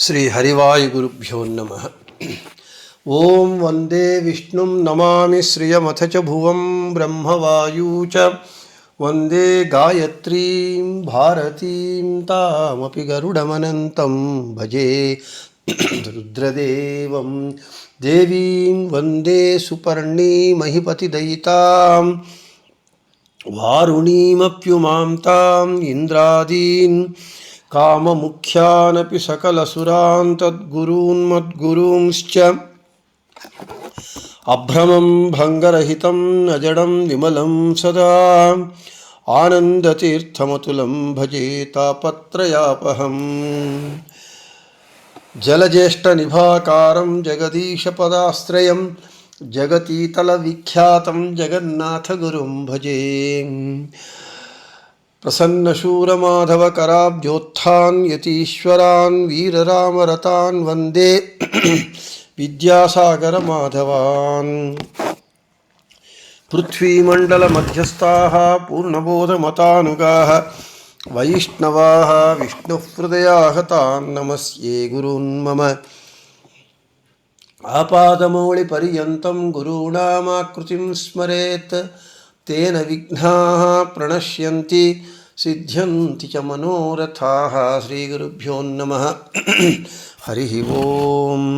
श्रीहरिवायुगुरुभ्यो नमः। ॐ वंदे विष्णुं नमामि श्रियमथ च भुवं ब्रह्मवायू च। वंदे गायत्रीं, भारतीं, तामपि गरुडमनन्तं भजे। रुद्रदेवं, देवीं, वंदे सुपर्णीमहिपतिदयितां। वारुणीमप्युमां కామముఖ్యానపి సకలసురాన్ తద్గురూన్ మద్గురూంశ్చ. అభ్రమం భంగరహితం నజడం విమలం సదా. ఆనందతీర్థమతులం భజే తాపత్రయాపహం. జలజ్యేష్ట నిభాకారం జగదీశ జలజ్యేష్ఠనిభాకారం జగదీశపదాశ్రయం జగతీతలవిఖ్యాతం జగన్నాథగురుం భజే. प्रसन्नशूरमाधवकराब्जोत्थान् यतीश्वरान् वीररामरतान् वन्दे विद्यासागरमाधवान् पृथ्वीमण्डलमध्यस्थाः पूर्णबोधमतानुगाः वैष्णवाः विष्णुहृदयाः तान् नमस्ये गुरून् मम आपादमौलिपर्यन्तं गुरूणामाकृतिं स्मरेत् तेन विघ्नाः प्रणश्यन्ति सिद्ध्यन्ति च मनोरथाः श्रीगुरुभ्यो नमः हरिः ओम्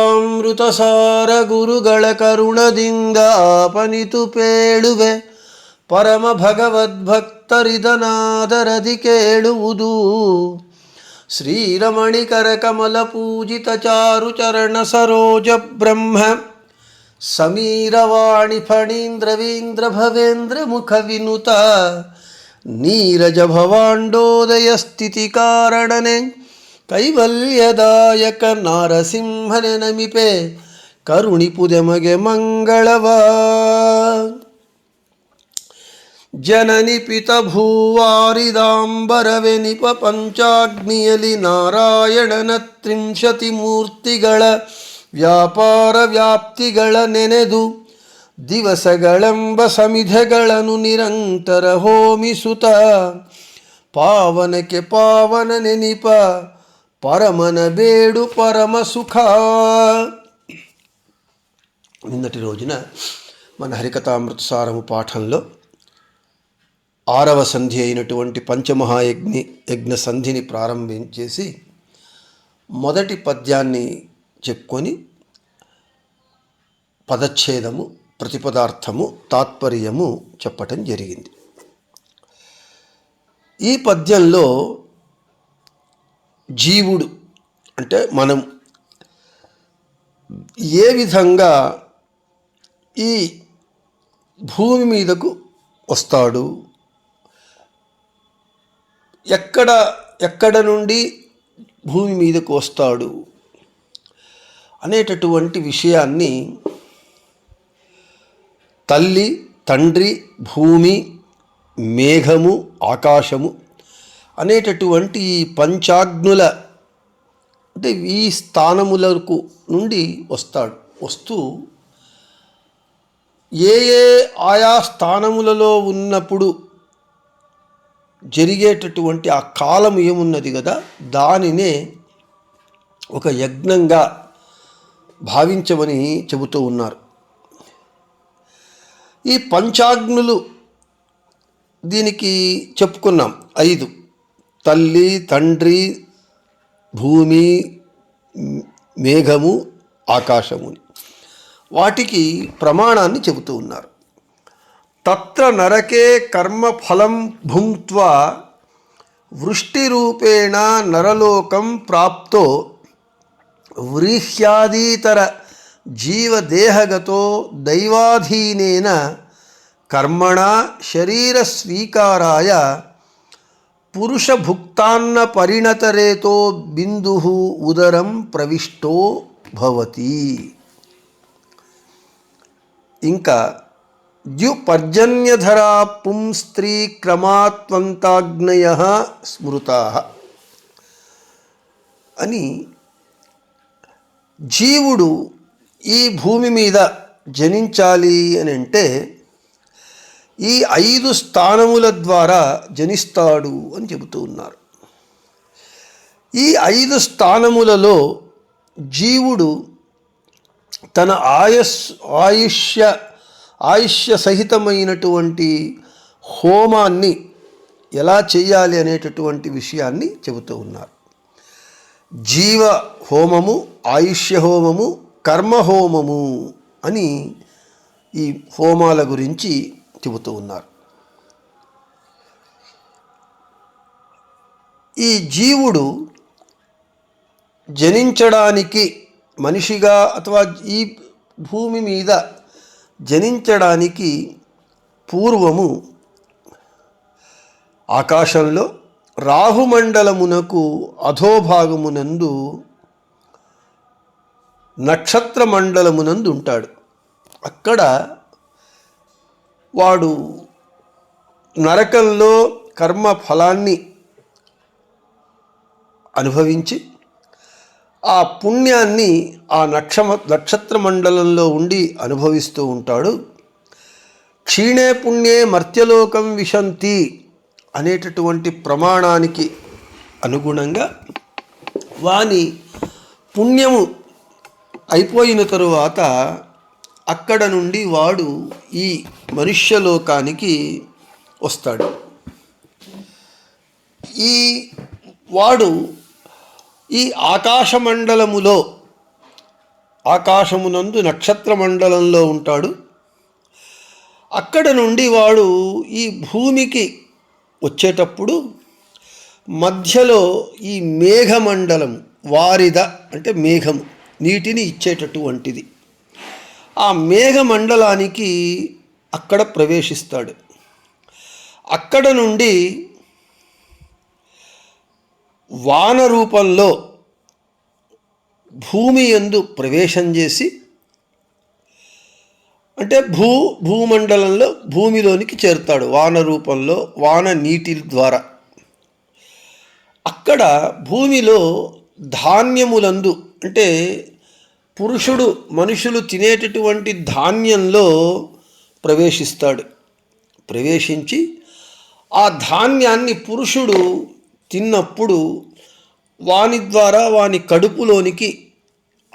ಹರಿಕಥಾಮೃತಸಾರ ಗುರುಗಳ ಕರುಣದಿಂದ ಆಪನಿತು ಪೇಳುವೆ ಪರಮ ಭಗವದ್ಭಕ್ತರಿದನಾದರದಿ ಕೇಳುವುದು ಶ್ರೀರಮಣಿಕರ ಕಮಲ ಪೂಜಿತ ಚಾರು ಚರಣ ಸರೋಜ ಬ್ರಹ್ಮ ಸಮೀರವಾಣಿ ಫಣೀಂದ್ರವೀಂದ್ರ ಭವೇಂದ್ರ ಮುಖ ವಿನುತ, ನೀರಜ ಭವಾಂಡೋದಯ ಸ್ಥಿತಿ ಕಾರಣನೆ, ಕೈವಲ್ಯದಾಯಕ ನಾರಸಿಂಹನೆ ನಮಿಪೆ ಕರುಣಿಪುದೆಮಗೆ ಮಂಗಳವ. ಜನನಿ ಪಿತ ಭೂವಾರಿದಾಂಬರವೆ ನಿಪ ಪಂಚಾಗ್ನಿಯಲಿ ನಾರಾಯಣನ ತ್ರಿಂಶತಿ ಮೂರ್ತಿಗಳ ವ್ಯಾಪಾರ ವ್ಯಾಪ್ತಿಗಳ ನೆನೆದು ದಿವಸಗಳೆಂಬ ಸಮಿಧೆಗಳನ್ನು ನಿರಂತರ ಹೋಮಿಸುತ್ತ పావనకి పావన నెనిప పరమన బేడు పరమ సుఖ నిన్నటి రోజున మన హరికథామృతసారము పాఠంలో ఆరవ సంధి అయినటువంటి పంచమహాయజ్ఞి యజ్ఞ సంధిని ప్రారంభించేసి మొదటి పద్యాన్ని చెప్పుకొని పదచ్ఛేదము ప్రతిపదార్థము తాత్పర్యము చెప్పటం జరిగింది. ఈ పద్యంలో జీవుడు అంటే మనం ఏ విధంగా ఈ భూమి మీదకు వస్తాడు ఎక్కడ ఎక్కడ నుండి భూమి మీదకు వస్తాడు అనేటటువంటి విషయాన్ని తల్లి తండ్రి భూమి మేఘము ఆకాశము అనేటటువంటి ఈ పంచాగ్నుల అంటే ఈ స్థానములకు నుండి వస్తాడు వస్తూ ఏ ఏ ఆయా స్థానములలో ఉన్నప్పుడు జరిగేటటువంటి ఆ కాలం ఏమున్నది కదా? దానినే ఒక యజ్ఞంగా భావించమని చెబుతూ ఉన్నారు. ఈ పంచాగ్నులు దీనికి చెప్పుకున్నాం. ఐదు. తల్లి తండ్రి భూమి మేఘము ఆకాశముని. వాటికి ప్రమాణాన్ని చెబుతూ ఉన్నారు. తత్ర నరకే కర్మఫలం భుంక్త్వా వృష్టిరూపేణ నరలోకం ప్రాప్తో వ్రీహ్యాదీతర జీవదేహగతో దైవాధీనేన కర్మణ శరీర స్వీకారాయ పురుషభుక్తాన్న పరిణతరేతో బిందు ఉదరం ప్రవిష్టో భవతి ఇంకా ద్యుపర్జన్యధరా పుంస్త్రీ క్రమాత్వంతాగ్నయ స్మృతా అని జీవుడు ఈ భూమి మీద జనించాలి అని అంటే ఈ ఐదు స్థానముల ద్వారా జనిస్తాడు అని చెబుతూ ఉన్నారు. ఈ ఐదు స్థానములలో జీవుడు తన ఆయస్ ఆయుష్య ఆయుష్య సహితమైనటువంటి హోమాన్ని ఎలా చేయాలి అనేటటువంటి విషయాన్ని చెబుతూ ఉన్నారు. జీవ హోమము ఆయుష్య హోమము కర్మ హోమము అని ఈ హోమాల గురించి చెబుతూ ఉన్నారు. ఈ జీవుడు జనించడానికి మనిషిగా అథవా ఈ భూమి మీద జనించడానికి పూర్వము ఆకాశంలో రాహుమండలమునకు అధోభాగమునందు నక్షత్ర మండలమునందు ఉంటాడు అక్కడ వాడు నరకంలో కర్మ ఫలాన్ని అనుభవించి ఆ పుణ్యాన్ని ఆ నక్షమ నక్షత్ర మండలంలో ఉండి అనుభవిస్తూ ఉంటాడు. క్షీణే పుణ్యే మర్త్యలోకం విశంతి అనేటటువంటి ప్రమాణానికి అనుగుణంగా వాని పుణ్యము అయిపోయిన తరువాత అక్కడ నుండి వాడు ఈ మనుష్యలోకానికి వస్తాడు. ఈ వాడు ఈ ఆకాశమండలములో ఆకాశమునందు నక్షత్ర మండలంలో ఉంటాడు. అక్కడ నుండి వాడు ఈ భూమికి వచ్చేటప్పుడు మధ్యలో ఈ మేఘమండలం వారిద అంటే మేఘము నీటిని ఇచ్చేటటువంటిది. ఆ మేఘమండలానికి అక్కడ ప్రవేశిస్తాడు. అక్కడ నుండి వాన రూపంలో భూమి ఎందు ప్రవేశం చేసి అంటే భూ భూమండలంలో భూమిలోనికి చేరుతాడు వాన రూపంలో వాన నీటి ద్వారా. అక్కడ భూమిలో ధాన్యములందు అంటే పురుషుడు మనుషులు తినేటటువంటి ధాన్యంలో ప్రవేశిస్తాడు. ప్రవేశించి ఆ ధాన్యాన్ని పురుషుడు తిన్నప్పుడు వాని ద్వారా వాని కడుపులోనికి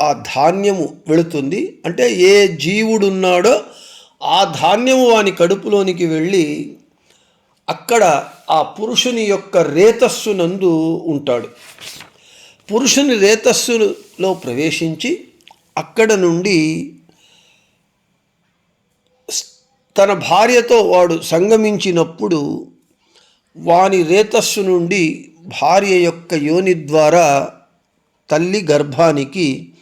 ఆ ధాన్యము వెళుతుంది. అంటే ఏ జీవుడున్నాడో ఆ ధాన్యము వాని కడుపులోనికి వెళ్ళి అక్కడ ఆ పురుషుని యొక్క రేతస్సునందు ఉంటాడు. పురుషుని రేతస్సులో ప్రవేశించి అక్కడ నుండి తన భార్యతో వాడు సంగమించినప్పుడు వాని రేతస్సు నుండి భార్య యొక్క యోని ద్వారా తల్లి గర్భానికి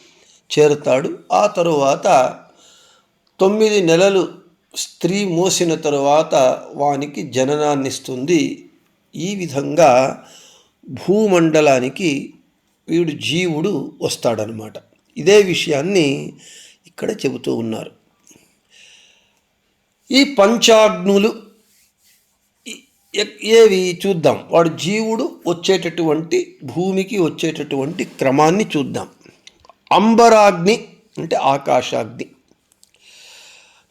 చేరుతాడు. ఆ తరువాత తొమ్మిది నెలలు స్త్రీ మోసిన తరువాత వానికి జననాన్నిస్తుంది. ఈ విధంగా భూమండలానికి వీడు జీవుడు వస్తాడనమాట. ఇదే విషయాన్ని ఇక్కడ చెబుతూ ఉన్నారు. ఈ పంచాగ్నులు ఏవి చూద్దాం. వాడు జీవుడు వచ్చేటటువంటి భూమికి వచ్చేటటువంటి క్రమాన్ని చూద్దాం. అంబరాగ్ని అంటే ఆకాశాగ్ని.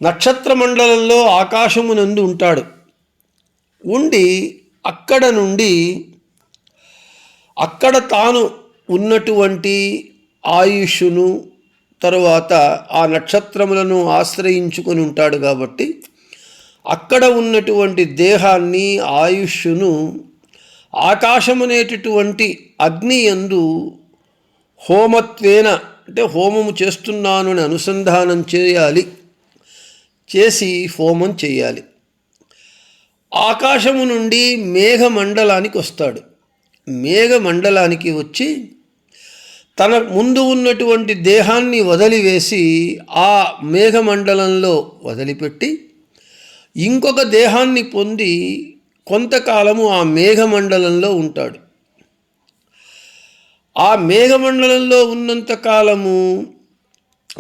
నక్షత్ర మండలంలో ఆకాశమునందు ఉంటాడు. ఉండి అక్కడ నుండి అక్కడ తాను ఉన్నటువంటి ఆయుష్ను తరువాత ఆ నక్షత్రములను ఆశ్రయించుకొని ఉంటాడు కాబట్టి అక్కడ ఉన్నటువంటి దేహాన్ని ఆయుష్ను ఆకాశమనేటటువంటి అగ్ని యందు హోమత్వేన అంటే హోమము చేస్తున్నాను అని అనుసంధానం చేయాలి. చేసి హోమం చేయాలి. ఆకాశము నుండి మేఘమండలానికి వస్తాడు. మేఘమండలానికి వచ్చి తన ముందు ఉన్నటువంటి దేహాన్ని వదిలివేసి ఆ మేఘమండలంలో వదిలిపెట్టి ఇంకొక దేహాన్ని పొంది కొంతకాలము ఆ మేఘమండలంలో ఉంటాడు. ఆ మేఘమండలంలో ఉన్నంత కాలము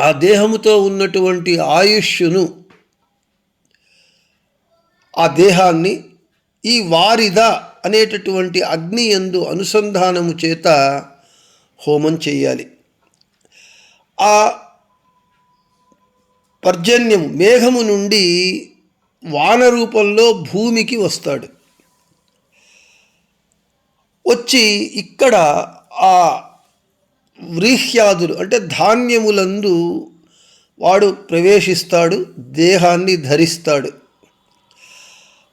ఆ దేహముతో ఉన్నటువంటి ఆయుష్ను ఆ దేహాన్ని ఈ వారిద అనేటటువంటి అగ్ని యందు అనుసంధానము చేత హోమం చేయాలి. ఆ పర్జన్యము మేఘము నుండి వాన రూపంలో భూమికి వస్తాడు. వచ్చి ఇక్కడ ఆ వ్రీహ్యాదులు అంటే ధాన్యములందు వాడు ప్రవేశిస్తాడు దేహాన్ని ధరిస్తాడు.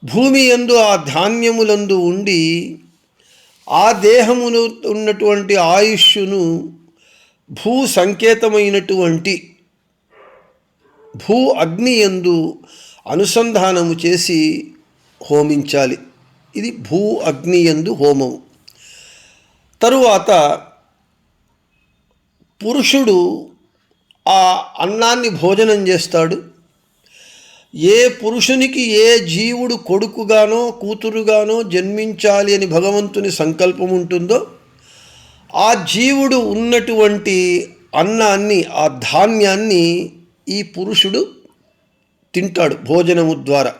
భూమి యందు ఆ ధాన్యములందు ఉండి ఆ దేహమును ఉన్నటువంటి ఆయుష్యును భూ సంకేతమైనటువంటి భూ అగ్ని యందు అనుసంధానము చేసి హోమించాలి. ఇది భూ అగ్ని యందు హోమము. తరువాత పురుషుడు ఆ అన్నాన్ని భోజనం చేస్తాడు. ఏ పురుషునికి ఏ జీవుడు కొడుకుగానో కూతురుగానో జన్మించాలి అని భగవంతుని సంకల్పం ఉంటుందో ఆ జీవుడు ఉన్నటువంటి అన్నాన్ని ఆ ధాన్యాన్ని ఈ పురుషుడు తింటాడు భోజనము ద్వారా.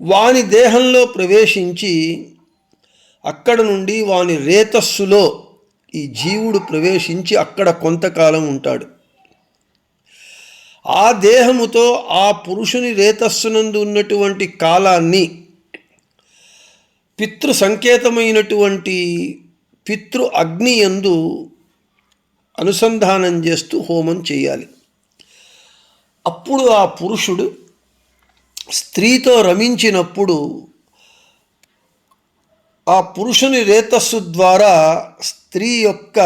వాని దేహంలో ప్రవేశించి అక్కడ నుండి వాని రేతస్సులో ఈ జీవుడు ప్రవేశించి అక్కడ కొంతకాలం ఉంటాడు. ఆ దేహముతో ఆ పురుషుని రేతస్సునందు ఉన్నటువంటి కాలాన్ని పితృ సంకేతమైనటువంటి పితృ అగ్ని యందు అనుసంధానం చేస్తూ హోమం చేయాలి. అప్పుడు ఆ పురుషుడు స్త్రీతో రమించినప్పుడు ఆ పురుషుని రేతస్సు ద్వారా స్త్రీ యొక్క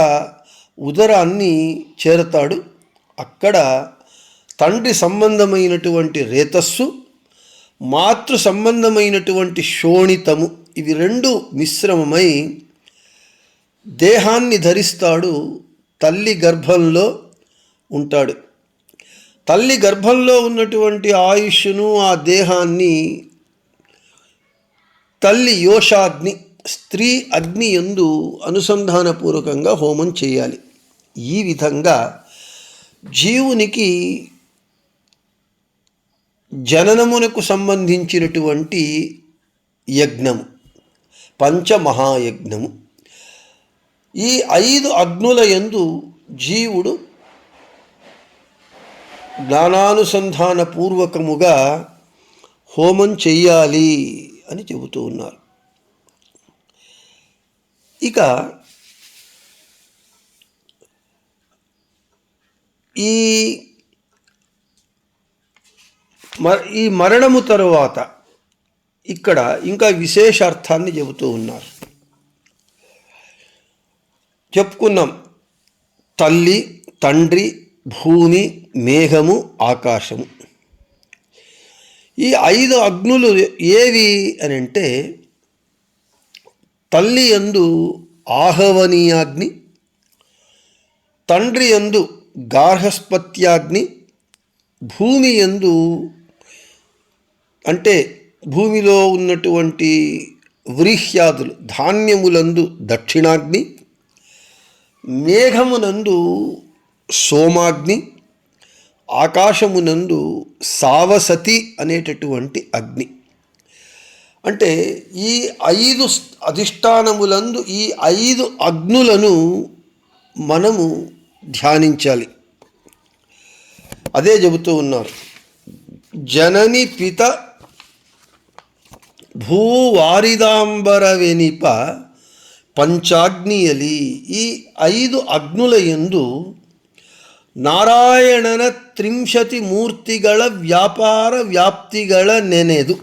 ఉదరాన్ని చేరతాడు. అక్కడ తండ్రి సంబంధమైనటువంటి రేతస్సు మాతృ సంబంధమైనటువంటి శోణితము ఇవి రెండు మిశ్రమమై దేహాన్ని ధరిస్తాడు తల్లి గర్భంలో ఉంటాడు. తల్లి గర్భంలో ఉన్నటువంటి ఆయుష్ను ఆ దేహాన్ని తల్లి యోషాగ్ని స్త్రీ అగ్ని ఎందు అనుసంధానపూర్వకంగా హోమం చేయాలి. ఈ విధంగా జీవునికి జననమునకు సంబంధించినటువంటి యజ్ఞము పంచమహాయజ్ఞము. ఈ ఐదు అగ్నుల యందు జీవుడు జ్ఞానానుసంధానపూర్వకముగా హోమం చెయ్యాలి అని చెబుతూ ఉన్నారు. ఇక ఈ మ ఈ మరణము తరువాత ఇక్కడ ఇంకా విశేషార్థాన్ని చెబుతూ ఉన్నారు. చెప్పుకున్నాం తల్లి తండ్రి భూమి మేఘము ఆకాశము. ఈ ఐదు అగ్నులు ఏవి అని అంటే తల్లి యందు ఆహవనీయాగ్ని తండ్రి యందు గార్హస్పత్యాగ్ని భూమి యందు అంటే భూమిలో ఉన్నటువంటి వ్రీహ్యాదులు ధాన్యములందు దక్షిణాగ్ని మేఘమునందు సోమాగ్ని ఆకాశమునందు సావసతి అనేటటువంటి అగ్ని. అంటే ఈ ఐదు అధిష్టానములందు ఈ ఐదు అగ్నులను మనము ధ్యానించాలి అదే చెబుతూ ఉన్నారు జనని పిత భూవారిదాంబర వెనిప పంచాగ్నియలి ఈ ఐదు అగ్నుల యందు ನಾರಾಯಣನ ತ್ರಿಂಶತಿ ಮೂರ್ತಿಗಳ ವ್ಯಾಪಾರ ವ್ಯಾಪ್ತಿಗಳ ನೆನೆದು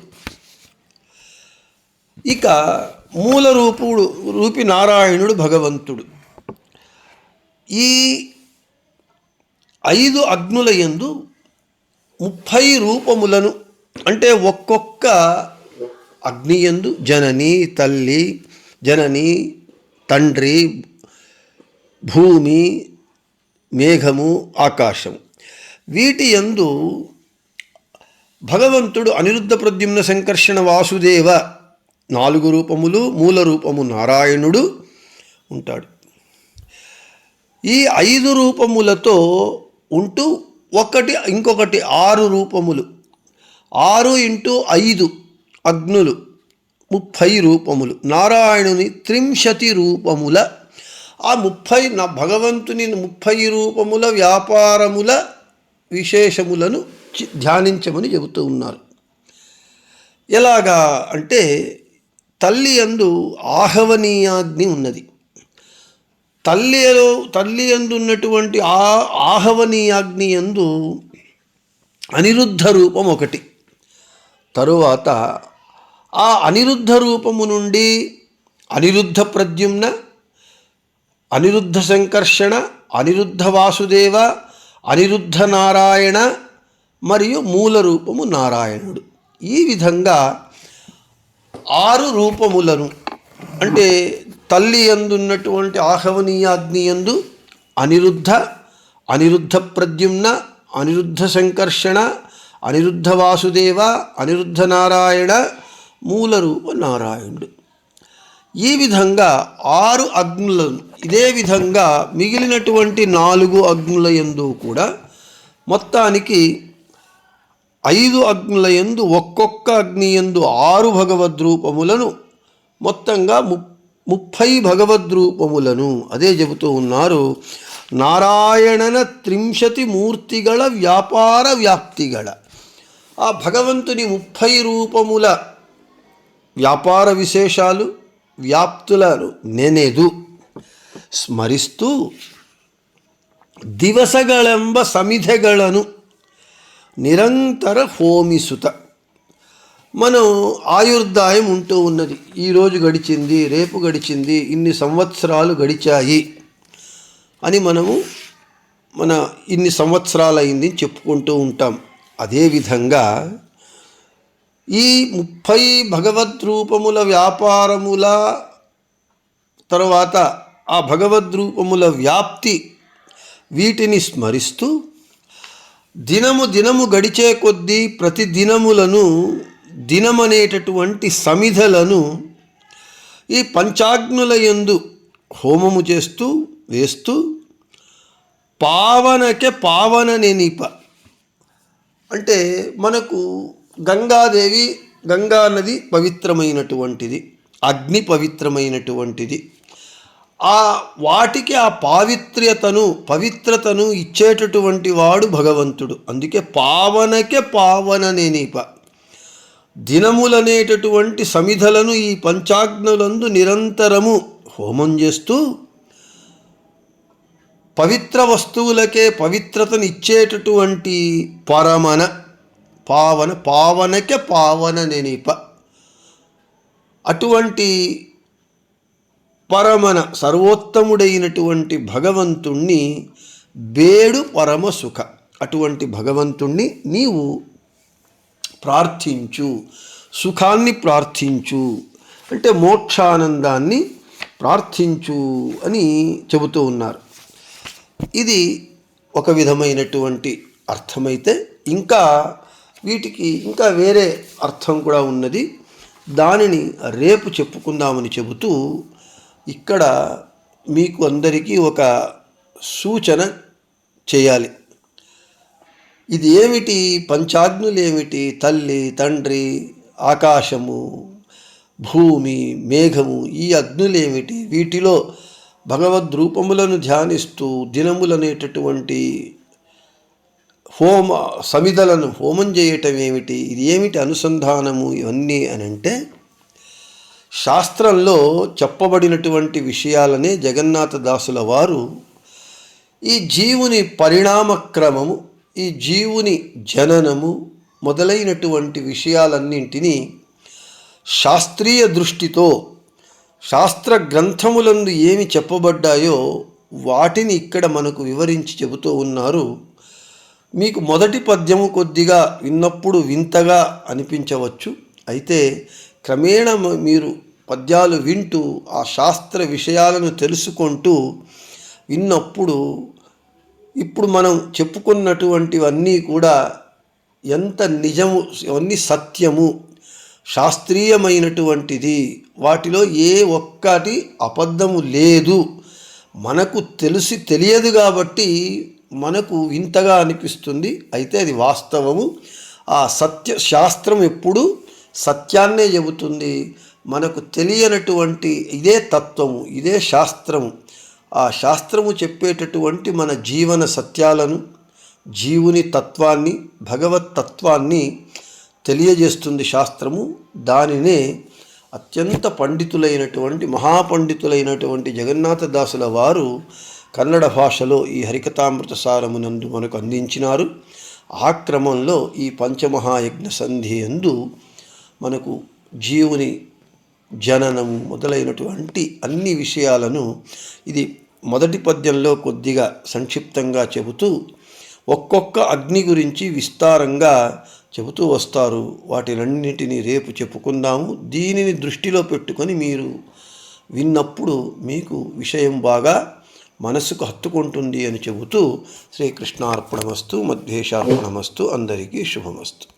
ఇక మూల రూపుడు రూపి నారాయణుడు భగవంతుడు. ఈ ఐదు అగ్నుల యందు ముప్పై రూపములను అంటే ఒక్కొక్క అగ్ని యందు జనని తల్లి జనని తండ్రి భూమి మేఘము ఆకాశము. వీటి యందు భగవంతుడు అనిరుద్ధ ప్రద్యుమ్న సంకర్షణ వాసుదేవ నాలుగు రూపములు మూల రూపము నారాయణుడు ఉంటాడు. ఈ ఐదు రూపములతో ఉంటూ ఒకటి ఇంకొకటి ఆరు రూపములు. ఆరు ఇంటూ ఐదు అగ్నులు ముప్పై రూపములు. నారాయణుని త్రింశతి రూపముల ఆ ముప్పై నా భగవంతుని ముప్పై రూపముల వ్యాపారముల విశేషములను ధ్యానించమని చెబుతూ ఉన్నారు. ఎలాగా అంటే తల్లి యందు ఆహవనీయాగ్ని ఉన్నది. తల్లిలో తల్లి అందున్నటువంటి ఆ ఆహవనీయాగ్ని ఎందు అనిరుద్ధ రూపం ఒకటి. తరువాత ఆ అనిరుద్ధ రూపము నుండి అనిరుద్ధ ప్రద్యుమ్న అనిరుద్ధ సంకర్షణ అనిరుద్ధ వాసుదేవ అనిరుద్ధ నారాయణ మరియు మూల రూపము నారాయణుడు. ఈ విధంగా ఆరు రూపములను. అంటే తల్లి ఎందున్నటువంటి ఆహవనీయాగ్ని యందు అనిరుద్ధ అనిరుద్ధ ప్రద్యుమ్న అనిరుద్ధ సంకర్షణ అనిరుద్ధ వాసుదేవ అనిరుద్ధ నారాయణ మూల రూప నారాయణుడు. ఈ విధంగా ఆరు అగ్నులను ఇదే విధంగా మిగిలినటువంటి నాలుగు అగ్నుల యందు కూడా మొత్తానికి ఐదు అగ్నుల ఎందు ఒక్కొక్క అగ్ని ఎందు ఆరు భగవద్రూపములను మొత్తంగా ము ముప్పై భగవద్రూపములను. అదే చెబుతూ ఉన్నారు నారాయణన త్రింశతి మూర్తిగల వ్యాపార వ్యాప్తిగల. ఆ భగవంతుని ముప్పై రూపముల వ్యాపార విశేషాలు వ్యాప్తులను నెనేదు. స్మరిస్తూ దివసగళెంబ ಸಮಿಧೆಗಳನ್ನು నిరంతర హోమిసుత మనం ఆయుర్దాయం ఉంటూ ఉన్నది. ఈరోజు గడిచింది రేపు గడిచింది ఇన్ని సంవత్సరాలు గడిచాయి అని మనము మన ఇన్ని సంవత్సరాలు అయింది చెప్పుకుంటూ ఉంటాం. అదేవిధంగా ఈ ముప్పై భగవద్రూపముల వ్యాపారముల తర్వాత ఆ భగవద్రూపముల వ్యాప్తి వీటిని స్మరిస్తూ దినము దినము గడిచే కొద్దీ ప్రతి దినములను దినమనేటటువంటి సమిధలను ఈ పంచాగ్నుల యందు హోమము చేస్తూ వేస్తూ పావనకే పావన నెనిప అంటే మనకు గంగాదేవి గంగా నది పవిత్రమైనటువంటిది అగ్ని పవిత్రమైనటువంటిది. ఆ వాటికి ఆ పావిత్ర్యతను పవిత్రతను ఇచ్చేటటువంటి వాడు భగవంతుడు. అందుకే పావనకే పావన నేనిప. దినములనేటటువంటి సమిధలను ఈ పంచాగ్నులందు నిరంతరము హోమం చేస్తూ పవిత్ర వస్తువులకే పవిత్రతను ఇచ్చేటటువంటి పరమన పావన పావనకే పావన నేనిప. అటువంటి పరమన సర్వోత్తముడైనటువంటి భగవంతుణ్ణి బేడు పరమ సుఖ. అటువంటి భగవంతుణ్ణి నీవు ప్రార్థించు సుఖాన్ని ప్రార్థించు అంటే మోక్షానందాన్ని ప్రార్థించు అని చెబుతూ ఉన్నారు. ఇది ఒక విధమైనటువంటి అర్థమైతే ఇంకా వీటికి ఇంకా వేరే అర్థం కూడా ఉన్నది. దానిని రేపు చెప్పుకుందామని చెబుతూ ఇక్కడ మీకు అందరికీ ఒక సూచన చేయాలి. ఇది ఏమిటి? పంచాగ్నులు ఏమిటి? తల్లి తండ్రి ఆకాశము భూమి మేఘము ఈ అగ్నులేమిటి వీటిలో భగవద్ రూపములను ధ్యానిస్తూ దినములనేటటువంటి హోమ సమిధలను హోమం చేయటం ఏమిటి? ఇది ఏమిటి అనుసంధానము ఇవన్నీ అని అంటే శాస్త్రంలో చెప్పబడినటువంటి విషయాలనే జగన్నాథ దాసుల వారు ఈ జీవుని పరిణామక్రమము ఈ జీవుని జననము మొదలైనటువంటి విషయాలన్నింటినీ శాస్త్రీయ దృష్టితో శాస్త్ర గ్రంథములందు ఏమి చెప్పబడ్డాయో వాటిని ఇక్కడ మనకు వివరించి చెబుతూ ఉన్నారు. మీకు మొదటి పద్యము కొద్దిగా విన్నప్పుడు వింతగా అనిపించవచ్చు. అయితే క్రమేణ మీరు పద్యాలు వింటూ ఆ శాస్త్ర విషయాలను తెలుసుకుంటూ విన్నప్పుడు ఇప్పుడు మనం చెప్పుకున్నటువంటివన్నీ కూడా ఎంత నిజము అవన్నీ సత్యము శాస్త్రీయమైనటువంటిది వాటిలో ఏ ఒక్కటి అబద్ధము లేదు. మనకు తెలిసి తెలియదు కాబట్టి మనకు వింతగా అనిపిస్తుంది. అయితే అది వాస్తవము. ఆ సత్య శాస్త్రం ఎప్పుడు సత్యాన్నే చెబుతుంది. మనకు తెలియనటువంటి ఇదే తత్వము ఇదే శాస్త్రము. ఆ శాస్త్రము చెప్పేటటువంటి మన జీవన సత్యాలను జీవుని తత్వాన్ని భగవత్ తత్వాన్ని తెలియజేస్తుంది శాస్త్రము. దానినే అత్యంత పండితులైనటువంటి మహాపండితులైనటువంటి జగన్నాథదాసుల వారు కన్నడ భాషలో ఈ హరికథామృత సారమునందు మనకు అందించినారు. ఆ క్రమంలో ఈ పంచమహాయజ్ఞ సంధి ఎందు మనకు జీవుని జననము మొదలైనటువంటి అన్ని విషయాలను ఇది మొదటి పద్యంలో కొద్దిగా సంక్షిప్తంగా చెబుతూ ఒక్కొక్క అగ్ని గురించి విస్తారంగా చెబుతూ వస్తారు. వాటినన్నిటినీ రేపు చెప్పుకుందాము. దీనిని దృష్టిలో పెట్టుకొని మీరు విన్నప్పుడు మీకు విషయం బాగా మనసుకు హత్తుకుంటుంది అని చెబుతూ శ్రీకృష్ణార్పణమస్తు మధ్వేషార్పణమస్తు అందరికీ శుభమస్తు.